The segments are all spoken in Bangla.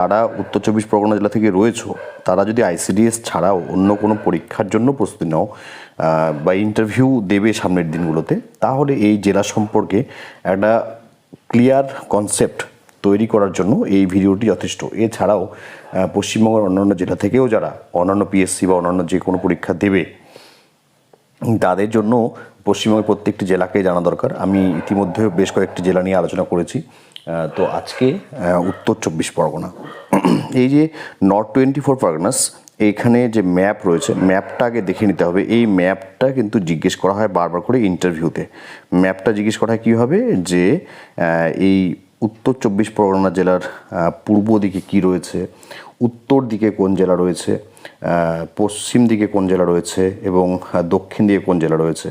তারা উত্তর চব্বিশ পরগনা জেলা থেকে রয়েছে, তারা যদি আইসিডিএস ছাড়াও অন্য কোনো পরীক্ষার জন্য প্রস্তুতি নাও বা ইন্টারভিউ দেবে সামনের দিনগুলোতে, তাহলে এই জেলা সম্পর্কে একটা ক্লিয়ার কনসেপ্ট তৈরি করার জন্য এই ভিডিওটি যথেষ্ট। এছাড়াও পশ্চিমবঙ্গের অন্যান্য জেলা থেকেও যারা অন্যান্য পিএসসি বা অন্যান্য যে কোনো পরীক্ষা দেবে, তাদের জন্য পশ্চিমবঙ্গের প্রত্যেকটি জেলাকে জানা দরকার। আমি ইতিমধ্যে বেশ কয়েকটি জেলা নিয়ে আলোচনা করেছি। তো আজকে উত্তর চব্বিশ পরগনা। এই যে নর্থ টোয়েন্টি ফোর পরগনাস, এইখানে যে ম্যাপ রয়েছে, ম্যাপটা আগে দেখে নিতে হবে। এই ম্যাপটা কিন্তু জিজ্ঞেস করা হয় বারবার করে ইন্টারভিউতে। ম্যাপটা জিজ্ঞেস করা হয় কী হবে? যে এই উত্তর চব্বিশ পরগনা জেলার পূর্ব দিকে কী রয়েছে, উত্তর দিকে কোন জেলা রয়েছে পশ্চিম দিকে কোন জেলা রয়েছে, এবং দক্ষিণ দিকে কোন জেলা রয়েছে।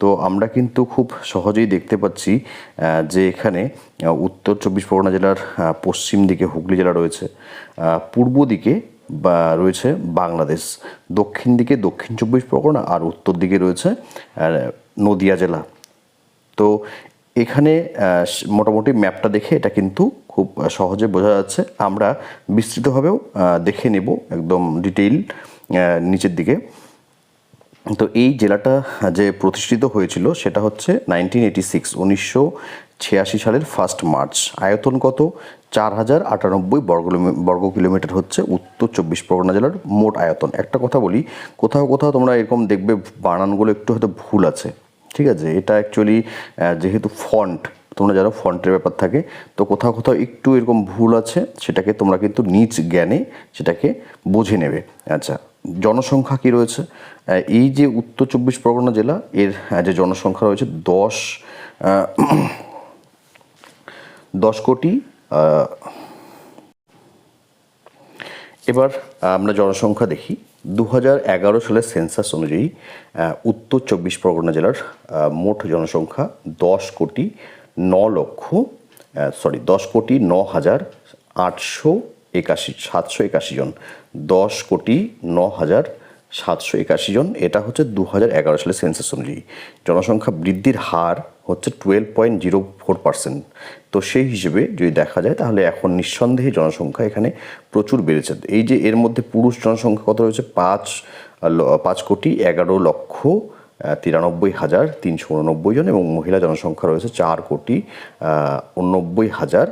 তো আমরা কিন্তু খুব সহজেই দেখতে পাচ্ছি যে এখানে উত্তর চব্বিশ পরগনা জেলার পশ্চিম দিকে হুগলি জেলা রয়েছে পূর্ব দিকে বা রয়েছে বাংলাদেশ, দক্ষিণ দিকে দক্ষিণ চব্বিশ পরগনা আর উত্তর দিকে রয়েছে নদিয়া জেলা। তো এখানে মোটামুটি ম্যাপটা দেখে এটা কিন্তু খুব সহজে বোঝা যাচ্ছে। আমরা বিস্তৃতভাবেও দেখে নেব একদম ডিটেইল নিচের দিকে। তো এই জেলাটা যে প্রতিষ্ঠিত হয়েছিল সেটা হচ্ছে নাইনটিন এইটি সিক্স উনিশশো ছিয়াশি সালের ফার্স্ট মার্চ আয়তন কত? চার হাজার আটানব্বই বর্গ বর্গ কিলোমিটার হচ্ছে উত্তর চব্বিশ পরগনা জেলার মোট আয়তন। একটা কথা বলি, কোথাও কোথাও তোমরা এরকম দেখবে বানানগুলো একটু হয়তো ভুল আছে। ঠিক আছে? এটা অ্যাকচুয়ালি যেহেতু ফন্ট তোমরা যারা ফন্টের ব্যাপার থাকে, তো কোথাও কোথাও একটু এরকম ভুল আছে, সেটাকে তোমরা কিন্তু নিজ জ্ঞানে সেটাকে বুঝে নেবে। আচ্ছা জনসংখ্যা কী রয়েছে? এই যে উত্তর চব্বিশ পরগনা জেলা, এর যে জনসংখ্যা রয়েছে, দশ দশ কোটি এবার আমরা জনসংখ্যা দেখি। দু হাজার এগারো সালের সেন্সাস অনুযায়ী উত্তর চব্বিশ পরগনা জেলার মোট জনসংখ্যা দশ কোটি ন লক্ষ সরি দশ কোটি ন হাজার আটশো একাশি, সাতশো একাশি জন। দশ কোটি ন হাজার সাতশো একাশি জন। এটা হচ্ছে দু হাজার এগারো সালের সেন্সাস অনুযায়ী। জনসংখ্যা বৃদ্ধির হার হচ্ছে twelve point zero four percent তো সেই হিসেবে যদি দেখা যায়, তাহলে এখন নিঃসন্দেহে জনসংখ্যা এখানে প্রচুর বেড়েছে। এই যে এর মধ্যে পুরুষ জনসংখ্যা কত রয়েছে? পাঁচ পাঁচ কোটি এগারো লক্ষ তিরানব্বই হাজার তিনশো উননব্বই জন এবং মহিলা জনসংখ্যা রয়েছে চার কোটি উননব্বই হাজার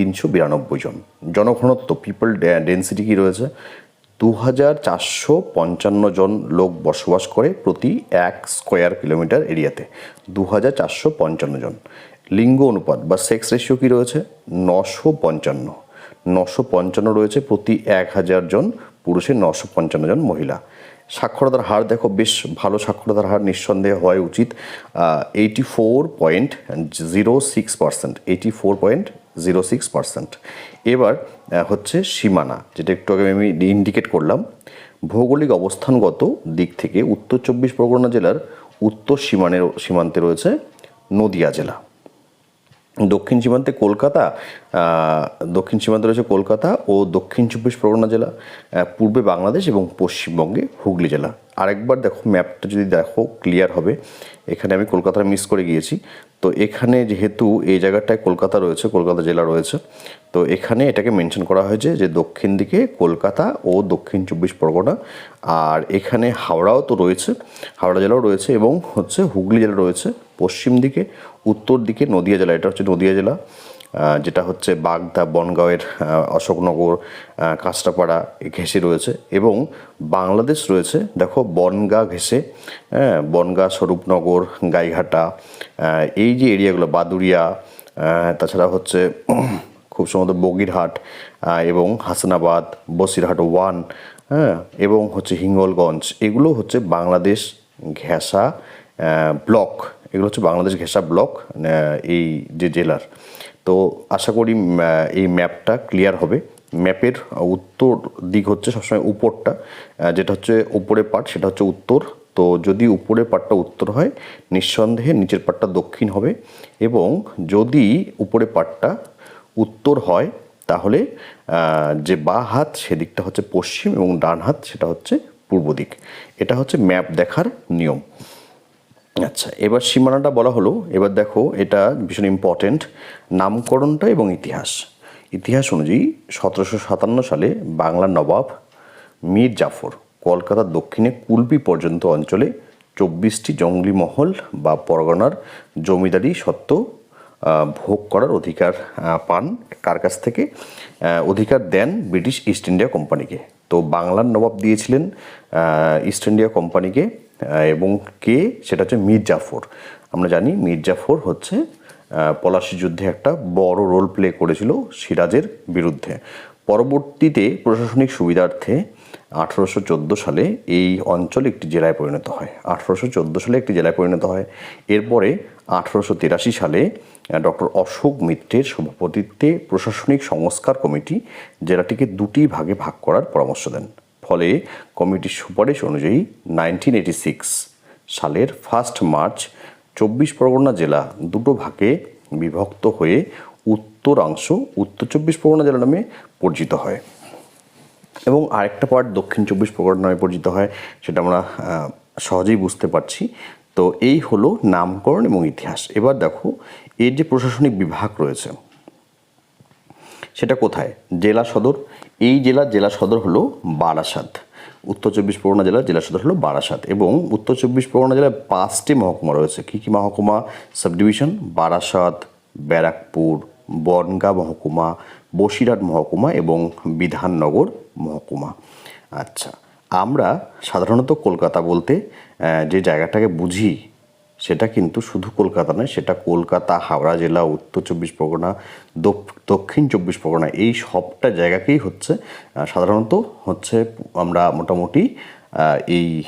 তিনশো বিরানব্বই জন। জনঘনত্ব পিপল ডেন্সিটি কী রয়েছে? দু হাজার চারশো পঞ্চান্ন জন লোক বসবাস করে প্রতি এক স্কোয়ার কিলোমিটার এরিয়াতে দু হাজার চারশো পঞ্চান্ন জন। লিঙ্গ অনুপাত বা সেক্স রেশিও কী রয়েছে? নশো পঞ্চান্ন। নশো পঞ্চান্ন রয়েছে প্রতি এক হাজার জন পুরুষের নশো পঞ্চান্ন জন মহিলা। সাক্ষরতার হার, দেখো, বেশ ভালো সাক্ষরতার হার নিঃসন্দেহে হওয়া উচিত। Eighty four point zero six percent eighty four point zero six percent এবার হচ্ছে সীমানা, যেটা একটু আগে আমি ইন্ডিকেট করলাম। ভৌগোলিক অবস্থানগত দিক থেকে উত্তর চব্বিশ পরগনা জেলার উত্তর সীমানের, সীমান্তে রয়েছে নদিয়া জেলা। দক্ষিণ সীমান্তে কলকাতা দক্ষিণ সীমান্তে রয়েছে কলকাতা ও দক্ষিণ চব্বিশ পরগনা জেলা পূর্বে বাংলাদেশ এবং পশ্চিমবঙ্গে হুগলি জেলা। আরেকবার দেখো ম্যাপটা যদি দেখো ক্লিয়ার হবে। এখানে আমি কলকাতা মিস করে গিয়েছি। তো এখানে যেহেতু এই জায়গাটায় কলকাতা রয়েছে, কলকাতা জেলা রয়েছে, তো এখানে এটাকে মেনশন করা হয়েছে যে দক্ষিণ দিকে কলকাতা ও দক্ষিণ চব্বিশ পরগনা, আর এখানে হাওড়াও তো রয়েছে, হাওড়া জেলাও রয়েছে এবং হচ্ছে হুগলি জেলা রয়েছে, পশ্চিম দিকে, উত্তর দিকে নদিয়া জেলা, এটা হচ্ছে নদিয়া জেলা। যেটা হচ্ছে বাগদা বনগাঁওয়ের অশোকনগর কাঁচরাপাড়া ঘেঁষে রয়েছে এবং বাংলাদেশ রয়েছে, দেখো বনগা ঘেঁষে হ্যাঁ বনগা, স্বরূপনগর, গাইঘাটা এই যে এরিয়াগুলো বাদুরিয়া তাছাড়া হচ্ছে খুব সম্ভবত বগিরহাট এবং হাসনাবাদ, বসিরহাট ওয়ান হ্যাঁ এবং হচ্ছে হিঙ্গলগঞ্জ, এগুলো হচ্ছে বাংলাদেশ ঘেঁষা ব্লক, এগুলো হচ্ছে বাংলাদেশ ঘেঁষা ব্লক এই যে জেলার। তো আশা করি এই ম্যাপটা ক্লিয়ার হবে। ম্যাপের উত্তর দিক হচ্ছে সবসময় উপরটা যেটা হচ্ছে উপরের পার্ট সেটা হচ্ছে উত্তর। তো যদি উপরের পাটটা উত্তর হয়, নিঃসন্দেহে নিচের পাটটা দক্ষিণ হবে এবং যদি উপরের পাটটা উত্তর হয়, তাহলে যে বা হাত, সেদিকটা হচ্ছে পশ্চিম এবং ডান হাত, সেটা হচ্ছে পূর্ব দিক। এটা হচ্ছে ম্যাপ দেখার নিয়ম। আচ্ছা এবার সীমানাটা বলা হলো, এবার দেখো এটা ভীষণ ইম্পর্টেন্ট নামকরণটা এবং ইতিহাস। ইতিহাস অনুযায়ী সতেরোশো সাতান্ন সালে বাংলার নবাব মীর জাফর কলকাতার দক্ষিণে কুলপি পর্যন্ত অঞ্চলে চব্বিশটি জঙ্গলি মহল বা পরগনার জমিদারি সত্ত্ব ভোগ করার অধিকার পান। কার কাছ থেকে? অধিকার দেন ব্রিটিশ ইস্ট ইন্ডিয়া কোম্পানিকে। তো বাংলার নবাব দিয়েছিলেন ইস্ট ইন্ডিয়া কোম্পানিকে। এবং কে? সেটা হচ্ছে মীর জাফর। আমরা জানি মীর জাফর হচ্ছে পলাশী যুদ্ধে একটা বড় রোল প্লে করেছিল সিরাজের বিরুদ্ধে। পরবর্তীতে প্রশাসনিক সুবিধার্থে আঠারোশো সালে এই অঞ্চল একটি জেলায় পরিণত হয়। আঠারোশো সালে একটি জেলায় পরিণত হয়। এরপরে আঠারোশো সালে ডক্টর অশোক মিত্রের সভাপতিত্বে প্রশাসনিক সংস্কার কমিটি জেলাটিকে দুটি ভাগে ভাগ করার পরামর্শ দেন। ফলে কমিটির সুপারিশ অনুযায়ী নাইনটিন এইটি সিক্স সালের ফার্স্ট মার্চ চব্বিশ পরগনা জেলা দুটো ভাগে বিভক্ত হয়ে উত্তরাংশ, উত্তর চব্বিশ পরগনা জেলা নামে পরিচিত হয়। এবং আরেকটা পার্ট দক্ষিণ চব্বিশ পরগনা নামে পরিচিত হয়, সেটা আমরা সহজেই বুঝতে পারছি। তো এই হলো নামকরণ এবং ইতিহাস। এবার দেখো, এর যে প্রশাসনিক বিভাগ রয়েছে সেটা কোথায়? জেলা সদর। এই জেলার জেলা সদর হলো বারাসাত। উত্তর চব্বিশ পরগনা জেলার জেলা সদর হলো বারাসাত এবং উত্তর চব্বিশ পরগনা জেলায় পাঁচটি মহকুমা রয়েছে। কী কী মহকুমা? সাব ডিভিশন বারাসাত, ব্যারাকপুর, বনগাঁ মহকুমা, বসিরহাট মহকুমা এবং বিধাননগর মহকুমা। আচ্ছা আমরা সাধারণত কলকাতা বলতে যে জায়গাটাকে বুঝি সেটা কিন্তু শুধু কলকাতা নয়, সেটা কলকাতা, হাওড়া জেলা, উত্তর চব্বিশ পরগনা দক- দক্ষিণ চব্বিশ পরগনা, এই সবটা জায়গাকেই হচ্ছে সাধারণত হচ্ছে আমরা মোটামুটি এই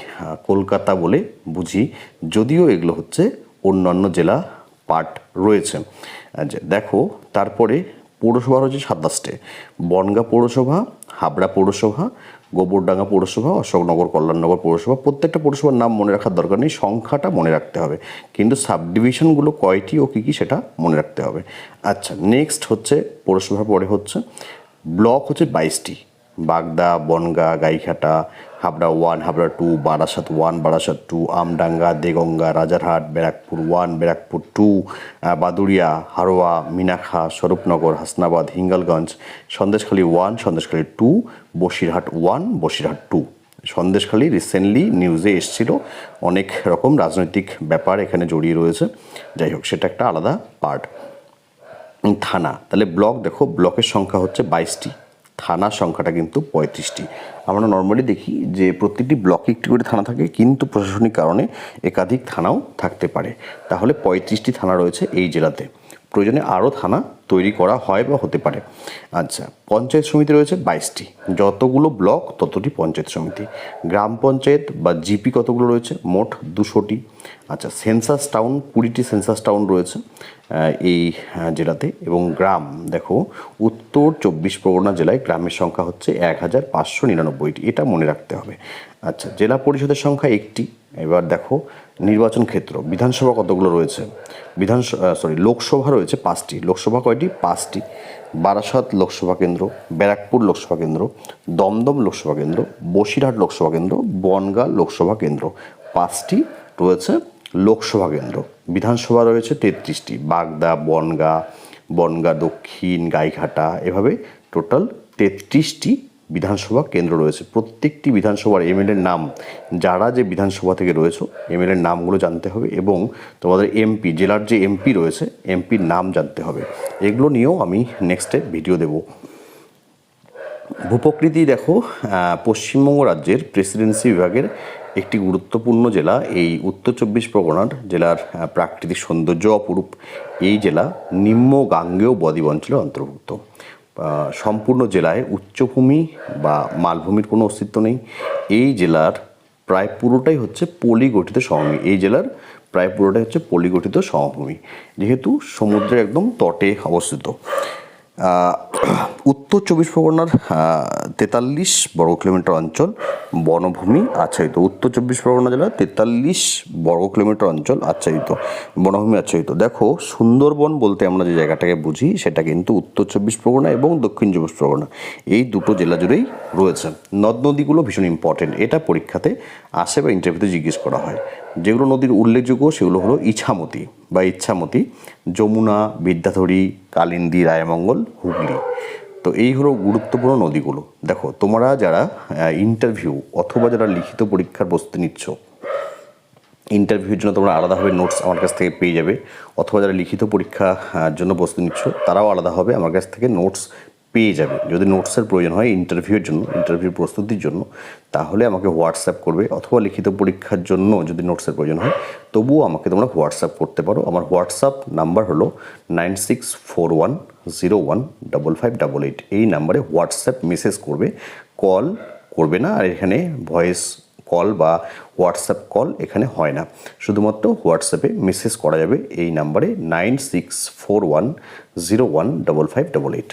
কলকাতা বলে বুঝি। যদিও এগুলো হচ্ছে অন্যান্য জেলা পার্ট রয়েছে। দেখো, তারপরে পৌরসভা রয়েছে সাতাশটে। বনগাঁ পৌরসভা, হাবড়া পৌরসভা গোবরডাঙ্গা পৌরসভা অশোকনগর কল্যাণনগর পৌরসভা, প্রত্যেকটা পৌরসভার নাম মনে রাখার দরকার নেই, সংখ্যাটা মনে রাখতে হবে। কিন্তু সাবডিভিশনগুলো কয়টি ও কী কী সেটা মনে রাখতে হবে। আচ্ছা নেক্সট হচ্ছে, পৌরসভার পরে হচ্ছে, ব্লক হচ্ছে বাইশটি। Bagda Bonga Gaighata Habra one Habra two Barasat one Barasat two Amdanga Deganga Rajarhat Barrackpore one Barrackpore two ah, Baduria Haroa Minakha Swarupnagar Hasnabad Hingalganj Sandeshkhali one Sandeshkhali two Basirhat one Basirhat two. Sandeshkhali recently নিউজে এসছিল। অনেক রকম রাজনৈতিক ব্যাপার এখানে জড়িয়ে রয়েছে। যাই হোক সেটা একটা আলাদা পার্ট থানা। তাহলে ব্লক দেখো ব্লকের সংখ্যা হচ্ছে বাইশটি। থানার সংখ্যাটা কিন্তু পঁয়ত্রিশটি। আমরা নর্মালি দেখি যে প্রতিটি ব্লকে একটি করে থানা থাকে, কিন্তু প্রশাসনিক কারণে একাধিক থানাও থাকতে পারে। তাহলে পঁয়ত্রিশটি থানা রয়েছে এই জেলাতে। প্রয়োজনে আরও থানা তৈরি করা হয় বা হতে পারে। আচ্ছা পঞ্চায়েত সমিতি রয়েছে বাইশটি। যতগুলো ব্লক, ততটি পঞ্চায়েত সমিতি। গ্রাম পঞ্চায়েত বা জিপি কতগুলো রয়েছে? মোট দুশোটি। আচ্ছা সেন্সাস টাউন, কুড়িটি সেন্সাস টাউন রয়েছে এই জেলাতে। এবং গ্রাম, দেখো, উত্তর চব্বিশ পরগনা জেলায় গ্রামের সংখ্যা হচ্ছে এক হাজার পাঁচশো নিরানব্বইটি। এটা মনে রাখতে হবে। আচ্ছা জেলা পরিষদের সংখ্যা একটি। এবার দেখো, নির্বাচন ক্ষেত্র, বিধানসভা কতগুলো রয়েছে? বিধান সরি লোকসভা রয়েছে পাঁচটি। লোকসভা কয়টি? পাঁচটি। বারাসাত লোকসভা কেন্দ্র, ব্যারাকপুর লোকসভা কেন্দ্র, দমদম লোকসভা কেন্দ্র, বসিরহাট লোকসভা কেন্দ্র, বনগাঁ লোকসভা কেন্দ্র। পাঁচটি রয়েছে লোকসভা কেন্দ্র। বিধানসভা রয়েছে তেত্রিশটি। বাগদা, বনগাঁ বনগাঁ দক্ষিণ, গাইঘাটা, এভাবে টোটাল তেত্রিশটি বিধানসভা কেন্দ্র রয়েছে। প্রত্যেকটি বিধানসভার এমএলএর নাম, যারা যে বিধানসভা থেকে রয়েছে, এমএলএর নামগুলো জানতে হবে এবং তোমাদের এমপি, জেলার যে এমপি রয়েছে, এমপির নাম জানতে হবে। এগুলো নিয়েও আমি নেক্সটে ভিডিও দেবো। ভূপ্রকৃতি দেখো পশ্চিমবঙ্গ রাজ্যের প্রেসিডেন্সি বিভাগের একটি গুরুত্বপূর্ণ জেলা, এই উত্তর চব্বিশ পরগনার জেলার প্রাকৃতিক সৌন্দর্য অপরূপ। এই জেলা নিম্ন গাঙ্গেয় বদ্বীপ অঞ্চলের অন্তর্ভুক্ত। সম্পূর্ণ জেলায় উচ্চভূমি বা মালভূমির কোনো অস্তিত্ব নেই। এই জেলার প্রায় পুরোটাই হচ্ছে পলি গঠিত সমভূমি। এই জেলার প্রায় পুরোটাই হচ্ছে পলি গঠিত সমভূমি। যেহেতু সমুদ্রের একদম তটে অবস্থিত। উত্তর চব্বিশ পরগনার তেতাল্লিশ বর্গ কিলোমিটার অঞ্চল বনভূমি আচ্ছাদিত। উত্তর চব্বিশ পরগনা জেলার তেতাল্লিশ বর্গ কিলোমিটার অঞ্চল আচ্ছাদিত, বনভূমি আচ্ছাদিত। দেখো, সুন্দরবন বলতে আমরা যে জায়গাটাকে বুঝি, সেটা কিন্তু উত্তর চব্বিশ পরগনা এবং দক্ষিণ চব্বিশ পরগনা। এই দুটো জেলা জুড়েই রয়েছে। নদ নদীগুলো ভীষণ ইম্পর্টেন্ট এটা পরীক্ষাতে আসে বা ইন্টারভিউতে জিজ্ঞেস করা হয়। যেগুলো নদীর উল্লেখযোগ্য, সেগুলো হলো ইছামতি। বা ইচ্ছামতি, যমুনা, বিদ্যাধরী, কালিন্দী, রায়মঙ্গল, হুগলি। তো এই হলো গুরুত্বপূর্ণ নদীগুলো। দেখো, তোমরা যারা ইন্টারভিউ অথবা যারা লিখিত পরীক্ষার প্রস্তুতি নিচ্ছ ইন্টারভিউর জন্য তোমরা আলাদাভাবে নোটস আমার কাছ থেকে পেয়ে যাবে। অথবা যারা লিখিত পরীক্ষার জন্য প্রস্তুতি নিচ্ছ, তারাও আলাদাভাবে আমার কাছ থেকে নোটস পেয়ে যাবে। যদি নোটসের প্রয়োজন হয় ইন্টারভিউর জন্য ইন্টারভিউ প্রস্তুতির জন্য, তাহলে আমাকে হোয়াটসঅ্যাপ করবে অথবা লিখিত পরীক্ষার জন্য যদি নোটসের প্রয়োজন হয়, তবুও আমাকে তোমরা হোয়াটসঅ্যাপ করতে পারো। আমার হোয়াটসঅ্যাপ নাম্বার হলো nine six four one zero one double five double eight এই নাম্বারে হোয়াটসঅ্যাপ মেসেজ করবে কল করবে না আর এখানে ভয়েস কল বা হোয়াটসঅ্যাপ কল এখানে হয় না। শুধুমাত্র হোয়াটসঅ্যাপে মেসেজ করা যাবে। এই নাম্বারে nine six four one zero one double five double eight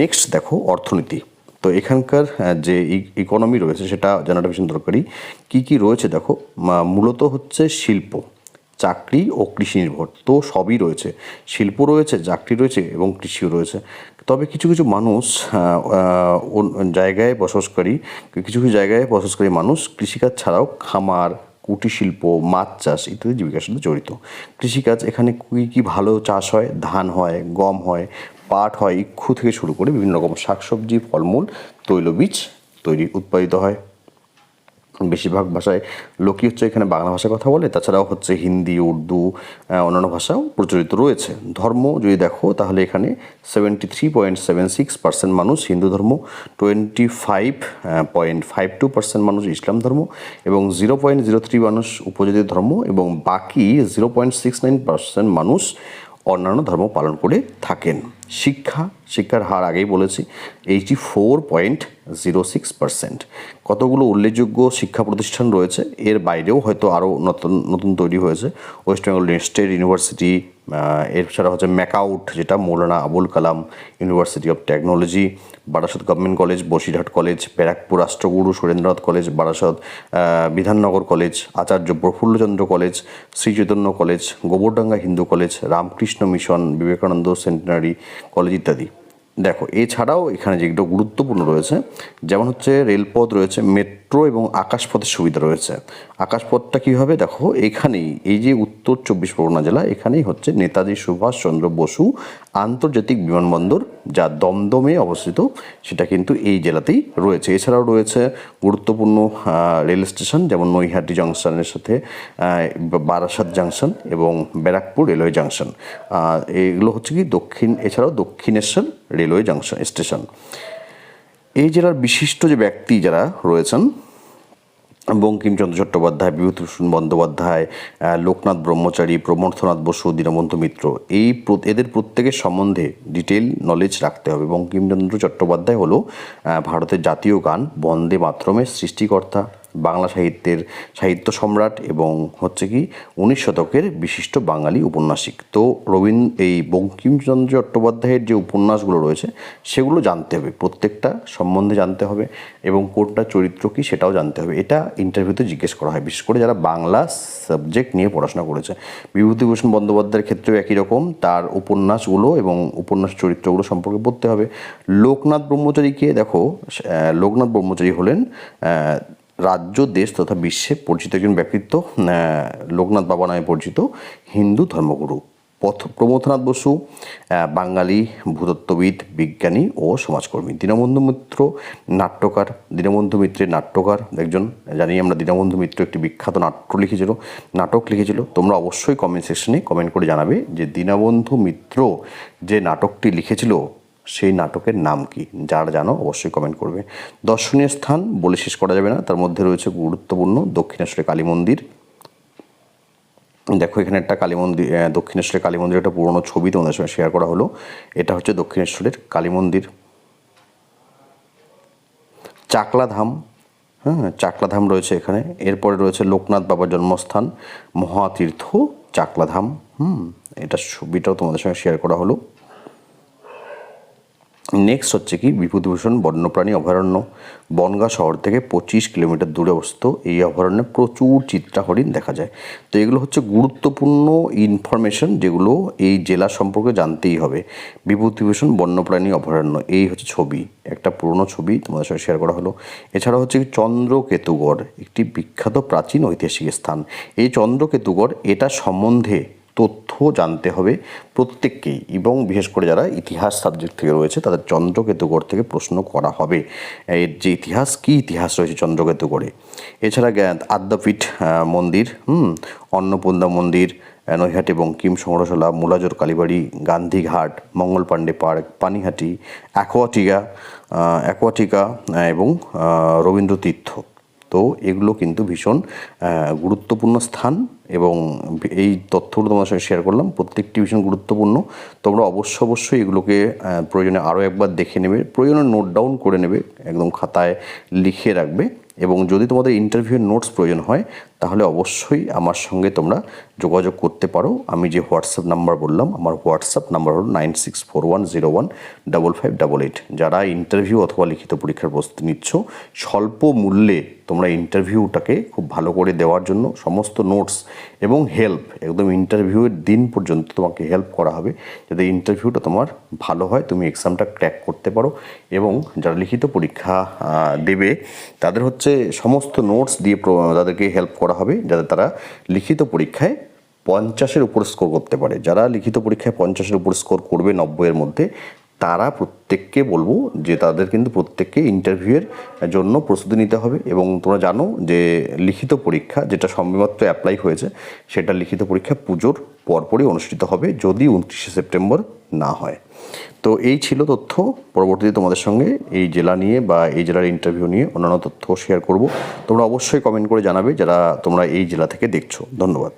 next দেখো, অর্থনীতি। তো এখানকার যে ইকোনমি রয়েছে, সেটা জানাটা ভীষণ দরকারি। কী কী রয়েছে, দেখো মূলত হচ্ছে শিল্প, চাকরি ও কৃষি নির্ভর। তো সবই রয়েছে। শিল্প রয়েছে, চাকরি রয়েছে এবং কৃষিও রয়েছে। তবে কিছু কিছু মানুষ জায়গায় বসবাসকারী, কিছু কিছু জায়গায় বসবাসকারী মানুষ কৃষিকাজ ছাড়াও খামার, কুটির শিল্প, মাছ চাষ ইত্যাদি জীবিকার সাথে জড়িত। কৃষিকাজ এখানে কী কী ভালো চাষ হয়? ধান হয়, গম হয় পাট হয়, ইক্ষু থেকে শুরু করে বিভিন্ন রকম শাকসবজি, ফলমূল তৈলবীজ তৈরি, উৎপাদিত হয়। বেশিরভাগ ভাষায় লোকই হচ্ছে এখানে বাংলা ভাষায় কথা বলে, তাছাড়াও হচ্ছে হিন্দি, উর্দু অন্যান্য ভাষাও প্রচলিত রয়েছে। ধর্ম যদি দেখো, তাহলে এখানে seventy three point seven six percent মানুষ হিন্দু ধর্ম twenty five point five two percent মানুষ ইসলাম ধর্ম, এবং জিরো পয়েন্ট জিরো থ্রি মানুষ উপজাতি ধর্ম, এবং বাকি zero point six nine percent মানুষ অন্যান্য ধর্ম পালন করে থাকেন। শিক্ষা, শিক্ষার হার আগেই বলেছি eighty four point zero six percent কতগুলো উল্লেখযোগ্য শিক্ষা প্রতিষ্ঠান রয়েছে, এর বাইরেও হয়তো আরও নতুন নতুন তৈরি হয়েছে। ওয়েস্ট বেঙ্গল স্টেট ইউনিভার্সিটি এছাড়া হচ্ছে ম্যাকাউট যেটা Maulana Abul Kalam university of technology Barasat government college Basirhat college Barrackpore Rashtraguru Surendranath college Barasat Bidhannagar college Acharya Prafullachandra college Shri Chaitanya college Gobardanga Hindu college Ramakrishna Mission, Vivekananda centenary college ইত্যাদি। দেখো, এছাড়াও এখানে যেগুলো গুরুত্বপূর্ণ রয়েছে, যেমন হচ্ছে রেলপথ রয়েছে মেট্রো এবং আকাশপথের সুবিধা রয়েছে। আকাশপথটা কী হবে দেখো, এখানেই। এই যে উত্তর চব্বিশ পরগনা জেলা, এখানেই হচ্ছে নেতাজি সুভাষচন্দ্র বসু আন্তর্জাতিক বিমানবন্দর, যা দমদমে অবস্থিত। সেটা কিন্তু এই জেলাতেই রয়েছে। এছাড়াও রয়েছে গুরুত্বপূর্ণ রেল স্টেশন, যেমন নৈহাটি জংশনের সাথে বারাসাত জাংশন এবং ব্যারাকপুর রেলওয়ে জাংশন। এগুলো হচ্ছে কি দক্ষিণ, এছাড়াও দক্ষিণেশ্বর রেলওয়ে জাংশন স্টেশন। জেলার বিশিষ্ট যে ব্যক্তি যারা রয়েছেন বঙ্কিমচন্দ্র চট্টোপাধ্যায়, বিভূতিভূষণ বন্দ্যোপাধ্যায় লোকনাথ ব্রহ্মচারী প্রমর্থনাথ বসু, দীনবন্ধ মিত্র, এই এদের প্রত্যেকের সম্বন্ধে ডিটেল নলেজ রাখতে হবে। বঙ্কিমচন্দ্র চট্টোপাধ্যায় হলো ভারতের জাতীয় গান বন্দে মাতরমের সৃষ্টিকর্তা। বাংলা সাহিত্যের সাহিত্য সম্রাট এবং হচ্ছে কি উনিশ শতকের বিশিষ্ট বাঙালি উপন্যাসিক। তো রবীন্দ্র এই বঙ্কিমচন্দ্র চট্টোপাধ্যায়ের যে উপন্যাসগুলো রয়েছে, সেগুলো জানতে হবে, প্রত্যেকটা সম্বন্ধে জানতে হবে এবং কোনটা চরিত্র কী সেটাও জানতে হবে। এটা ইন্টারভিউতে জিজ্ঞেস করা হয়, বিশেষ করে যারা বাংলা সাবজেক্ট নিয়ে পড়াশোনা করেছে। বিভূতিভূষণ বন্দ্যোপাধ্যায়ের ক্ষেত্রেও একই রকম, তার উপন্যাসগুলো এবং উপন্যাস চরিত্রগুলো সম্পর্কে পড়তে হবে। লোকনাথ ব্রহ্মচারীকে দেখো লোকনাথ ব্রহ্মচারী হলেন রাজ্য, দেশ তথা বিশ্বে পরিচিত একজন ব্যক্তিত্ব লোকনাথ বাবা নামে পরিচিত হিন্দু ধর্মগুরু। পথ প্রমথনাথ বসু বাঙালি, ভূতত্ত্ববিদ, বিজ্ঞানী ও সমাজকর্মী। দীনবন্ধু মিত্র নাট্যকার, দীনবন্ধু মিত্রের নাট্যকার একজন, জানি আমরা দীনবন্ধু মিত্র একটি বিখ্যাত নাট্য লিখেছিল, নাটক লিখেছিল। তোমরা অবশ্যই কমেন্ট সেকশনে কমেন্ট করে জানাবে যে দীনবন্ধু মিত্র যে নাটকটি লিখেছিল সেই নাটকের নাম কি? যারা জানো, অবশ্যই কমেন্ট করবে। দর্শনীয় স্থান বলে শেষ করা যাবে না। তার মধ্যে রয়েছে গুরুত্বপূর্ণ দক্ষিণেশ্বরে কালী মন্দির। দেখো, এখানে একটা কালী মন্দির দক্ষিণেশ্বরের কালী মন্দির একটা পুরোনো ছবি তোমাদের সঙ্গে শেয়ার করা হলো। এটা হচ্ছে দক্ষিণেশ্বরের কালী মন্দির। চাকলা ধাম হ্যাঁ চাকলা ধাম রয়েছে এখানে। এরপরে রয়েছে লোকনাথ বাবার জন্মস্থান, মহাতীর্থ চাকলা ধাম হুম, এটা ছবিটাও তোমাদের সঙ্গে শেয়ার করা হলো। নেক্সট হচ্ছে কি, বিভূতিভূষণ, বন্যপ্রাণী, অভয়ারণ্য। বনগাঁ শহর থেকে পঁচিশ কিলোমিটার দূরে অবস্থিত। এই অভয়ারণ্যে প্রচুর চিত্রা হরিণ দেখা যায়। তো এগুলো হচ্ছে গুরুত্বপূর্ণ ইনফরমেশন যেগুলো এই জেলা সম্পর্কে জানতেই হবে। বিভূতিভূষণ, বন্যপ্রাণী, অভয়ারণ্য, এই হচ্ছে ছবি। একটা পুরনো ছবি তোমাদের সঙ্গে শেয়ার করা হলো। এছাড়া হচ্ছে কি, চন্দ্রকেতুগড়, একটি বিখ্যাত প্রাচীন ঐতিহাসিক স্থান। এই চন্দ্রকেতুগড়, এটা সম্বন্ধে তথ্য জানতে হবে প্রত্যেককেই এবং বিশেষ করে যারা ইতিহাস সাবজেক্ট থেকে রয়েছে, তাদের চন্দ্রকেতুগড় থেকে প্রশ্ন করা হবে। এর যে ইতিহাস, কী ইতিহাস রয়েছে চন্দ্রকেতুগড়ে এছাড়া আদ্যাপীঠ মন্দির, হুম, অন্নপূর্ণা মন্দির নৈহাটি বঙ্কিম সংগ্রহশালা, Mulajore Kalibari Gandhighat Mangal Pandey park, Panihati, Aquatica Aquatica এবং রবীন্দ্র তীর্থ তো এগুলো কিন্তু ভীষণ গুরুত্বপূর্ণ স্থান এবং এই তথ্যগুলো তোমার সঙ্গে শেয়ার করলাম। প্রত্যেকটি ভীষণ গুরুত্বপূর্ণ। তোমরা অবশ্য অবশ্যই এগুলোকে প্রয়োজনে আরও একবার দেখে নেবে, প্রয়োজনে নোট ডাউন করে নেবে, একদম খাতায় লিখে রাখবে এবং যদি তোমাদের ইন্টারভিউয়ের নোটস প্রয়োজন হয় তাহলে অবশ্যই আমার সঙ্গে তোমরা যোগাযোগ করতে পারো। আমি যে হোয়াটসঅ্যাপ নাম্বার বললাম, আমার হোয়াটসঅ্যাপ নাম্বার হলো nine six four one zero one double five double eight. যারা ইন্টারভিউ অথবা লিখিত পরীক্ষার প্রস্তুতি নিচ্ছ, স্বল্প মূল্যে তোমরা ইন্টারভিউটাকে খুব ভালো করে দেওয়ার জন্য সমস্ত নোটস এবং হেল্প একদম ইন্টারভিউয়ের দিন পর্যন্ত তোমাকে হেল্প করা হবে। যাতে ইন্টারভিউটা তোমার ভালো হয়, তুমি এক্সামটা ক্র্যাক করতে পারো এবং যারা লিখিত পরীক্ষা দেবে, তাদের হচ্ছে সমস্ত নোটস দিয়ে তাদেরকে হেল্প করা হবে, যাতে তারা লিখিত পরীক্ষায় পঞ্চাশের উপর স্কোর করতে পারে। যারা লিখিত পরীক্ষায় পঞ্চাশের উপর স্কোর করবে নব্বইয়ের মধ্যে, তারা প্রত্যেককে বলব যে তাদের কিন্তু প্রত্যেককে ইন্টারভিউয়ের জন্য প্রস্তুতি নিতে হবে এবং তোমরা জানো যে লিখিত পরীক্ষা যেটা সবেমাত্র অ্যাপ্লাই হয়েছে, সেটা লিখিত পরীক্ষা পুজোর পরপরই অনুষ্ঠিত হবে, যদি উনত্রিশে সেপ্টেম্বর না হয়। তো এই ছিল তথ্য। পরবর্তীতে তোমাদের সঙ্গে এই জেলা নিয়ে বা এই জেলার ইন্টারভিউ নিয়ে অন্যান্য তথ্য শেয়ার করব। তোমরা অবশ্যই কমেন্ট করে জানাবে যারা তোমরা এই জেলা থেকে দেখছ। ধন্যবাদ।